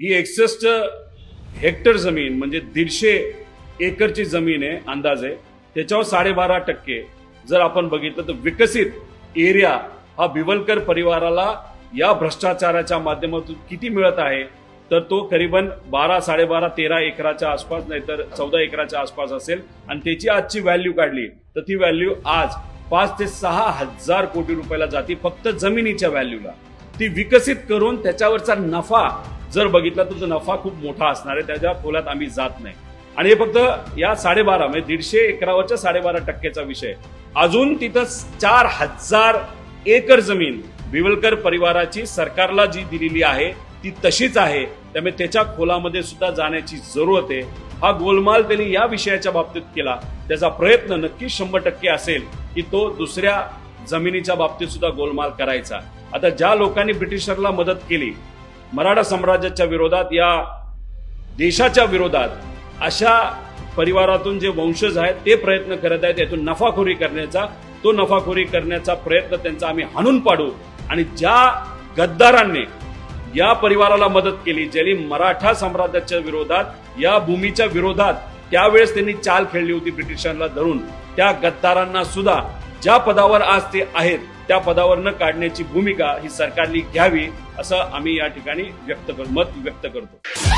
ही एकसष्ट हेक्टर जमीन म्हणजे दीडशे एकरची जमीन आहे अंदाजे त्याच्यावर साडेबारा टक्के जर आपण बघितलं तर विकसित एरिया हा बिवलकर परिवाराला या भ्रष्टाचाराच्या माध्यमातून किती मिळत आहे? तर तो करीबन बारा साडेबारा तेरा एकराच्या आसपास नाहीतर चौदा एकराच्या आसपास असेल. आणि त्याची आजची व्हॅल्यू काढली तर ती व्हॅल्यू आज पाच ते सहा हजार कोटी रुपयाला जाते फक्त जमिनीच्या व्हॅल्यूला ती विकसित करून त्याच्यावरचा नफा जर बघितला तुमचा नफा खूप मोठा असणार आहे त्याच्या खोलात आम्ही जात नाही. आणि हे फक्त या साडेबारा म्हणजे दीडशे एकरावरच्या साडेबारा टक्केचा विषय अजून तिथं चार हजार एकर जमीन बिवलकर परिवाराची सरकारला जी दिलेली आहे ती तशीच आहे. त्यामुळे त्याच्या खोलामध्ये सुद्धा जाण्याची जरूरत आहे. हा गोलमाल त्यांनी या विषयाच्या बाबतीत केला. त्याचा प्रयत्न नक्की शंभर टक्के असेल की तो दुसऱ्या जमिनीच्या बाबतीत सुद्धा गोलमाल करायचा. आता ज्या लोकांनी ब्रिटिशरला मदत केली मराठा साम्राज्याच्या विरोधात या देशाच्या विरोधात अशा परिवारातून जे वंशज आहेत ते प्रयत्न करत आहेत यातून नफाखोरी करण्याचा तो नफाखोरी करण्याचा प्रयत्न त्यांचा आम्ही हाणून पाडू. आणि ज्या गद्दारांनी या परिवाराला मदत केली ज्यांनी मराठा साम्राज्याच्या विरोधात या भूमीच्या विरोधात त्यावेळेस त्यांनी चाल खेळली होती ब्रिटिशांना धरून त्या गद्दारांना सुद्धा ज्या पदावर आज ते आहेत त्या पदावर न काढण्याची भूमिका ही सरकारने घ्यावी असं आम्ही या ठिकाणी व्यक्त कर मत व्यक्त करतो.